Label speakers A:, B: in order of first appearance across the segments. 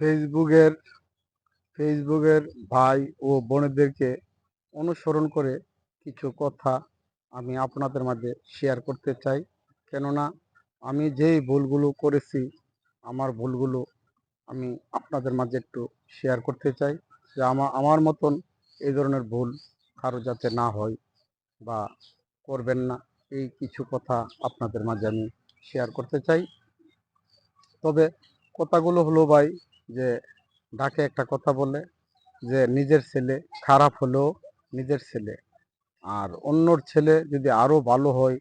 A: ফেসবুকের ফেসবুকের ভাই ও বোনেদেরকে অনুসরণ করে কিছু কথা আমি আপনাদের মাঝে শেয়ার করতে চাই। কেননা আমি যেই ভুলগুলো করেছি, আমার ভুলগুলো আমি আপনাদের মাঝে একটু শেয়ার করতে চাই। যে আমার আমার মতন এই ধরনের ভুল কারও যাতে না হয় বা করবেন না, এই কিছু কথা আপনাদের মাঝে আমি শেয়ার করতে চাই। তবে কথাগুলো হলো ভাই যে ডাকে একটা কথা বলে যে নিজের ছেলে খারাপ হলেও নিজের ছেলে। আর অন্যর ছেলে যদি আরও ভালো হয়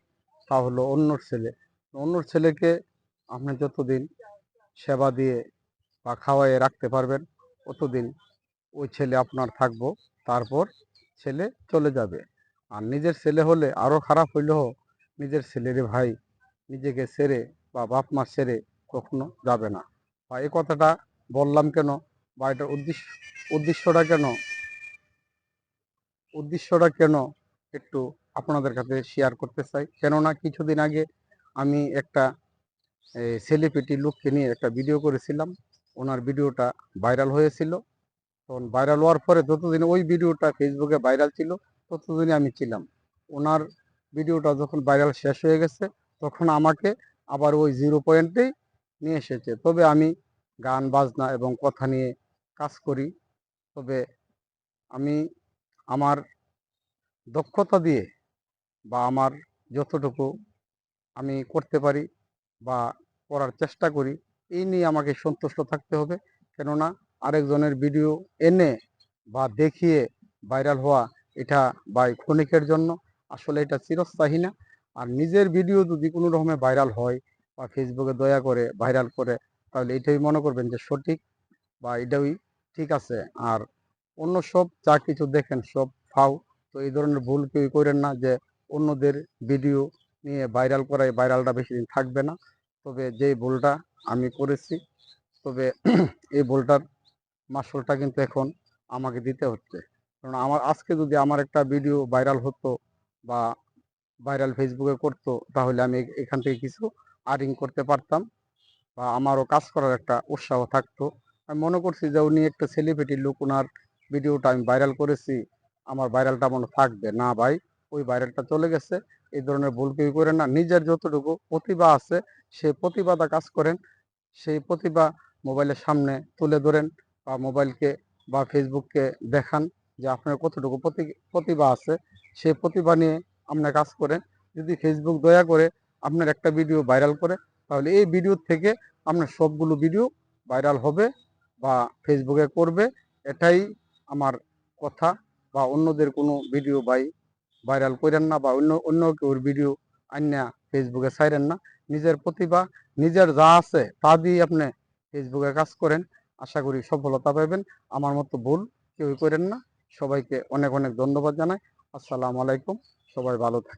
A: তা হলো অন্যর ছেলে। অন্যর ছেলেকে আপনি যতদিন সেবা দিয়ে বা খাওয়াইয়ে রাখতে পারবেন ততদিন ওই ছেলে আপনার থাকব, তারপর ছেলে চলে যাবে। আর নিজের ছেলে হলে আরও খারাপ হইলেও নিজের ছেলেরে ভাই, নিজেকে সেরে বা বাপ মা ছেড়ে কখনো যাবে না। বা এই কথাটা বললাম কেন? বা এটার উদ্দেশ্য, উদ্দেশ্যটা কেন? উদ্দেশ্যটা কেন? একটু আপনাদের কাছে শেয়ার করতে চাই। কেননা কিছুদিন আগে আমি একটা সেলিব্রিটি লোককে নিয়ে একটা ভিডিও করেছিলাম। ওনার ভিডিওটা ভাইরাল হয়েছিল। তখন ভাইরাল হওয়ার পরে যতদিন ওই ভিডিওটা ফেসবুকে ভাইরাল ছিল ততদিনে আমি ছিলাম। ওনার ভিডিওটা যখন ভাইরাল শেষ হয়ে গেছে, তখন আমাকে আবার ওই জিরো পয়েন্টেই নিয়ে এসেছে। তবে আমি গান, বাজনা এবং কথা নিয়ে কাজ করি। তবে আমি আমার দক্ষতা দিয়ে বা আমার যতটুকু আমি করতে পারি বা করার চেষ্টা করি, এই নিয়ে আমাকে সন্তুষ্ট থাকতে হবে। কেননা আরেকজনের ভিডিও এনে বা দেখিয়ে ভাইরাল হওয়া এটা বাই ক্ষণিকের জন্য, আসলে এটা চিরস্থায়ী না। আর নিজের ভিডিও যদি কোনো রকমে ভাইরাল হয় বা ফেসবুকে দয়া করে ভাইরাল করে তাহলে এটাই মনে করবেন যে সঠিক বা এটাই ঠিক আছে। আর অন্য সব যা কিছু দেখেন, সব ফাও, তো এই ধরনের ভুল কেউ করেন না যে অন্যদের ভিডিও নিয়ে ভাইরাল করায় ভাইরালটা বেশি দিন থাকবে না। তবে যে ভুলটা আমি করেছি, তবে এই ভুলটার মাসুলটা কিন্তু এখন আমাকে দিতে হচ্ছে। কারণ আমার, আজকে যদি আমার একটা ভিডিও ভাইরাল হতো বা ভাইরাল ফেসবুকে করতো, তাহলে আমি এখান থেকে কিছু আর্নিং করতে পারতাম। বা আমারও কাজ করার একটা উৎসাহ থাকতো। আমি মনে করছি যে উনি একটা সেলিব্রিটি লোক ওনার ভিডিওটা আমি ভাইরাল করেছি। আমার ভাইরালটা মনে থাকবে। না ভাই, ওই ভাইরালটা চলে গেছে। এই ধরনের ভুল কেউ করেন না। নিজের যতটুকু প্রতিভা আছে, সে প্রতিভাটা কাজ করেন। সেই প্রতিভা মোবাইলের সামনে তুলে ধরেন বা মোবাইলকে বা ফেসবুককে দেখান যে আপনার কতটুকু প্রতিভা আছে। সেই প্রতিভা নিয়ে আপনার কাজ করেন। যদি ফেসবুক দয়া করে আপনার একটা ভিডিও ভাইরাল করে, তাহলে এই ভিডিও থেকে আপনার সবগুলো ভিডিও ভাইরাল হবে বা ফেসবুকে করবে, এটাই আমার কথা বা অন্যদের কোনো ভিডিও বাই ভাইরাল করেন না বা অন্য অন্য কেউ ভিডিও আন্যা ফেসবুকে ছাইরেন না। নিজের প্রতিভা, নিজের যা আছে তা দিয়ে আপনি ফেসবুকে কাজ করেন। আশা করি সফলতা পাবেন আমার মতো ভুল কেউ করেন না। সবাইকে অনেক অনেক ধন্যবাদ জানাই। আসসালামু আলাইকুম। সবাই ভালো থাকে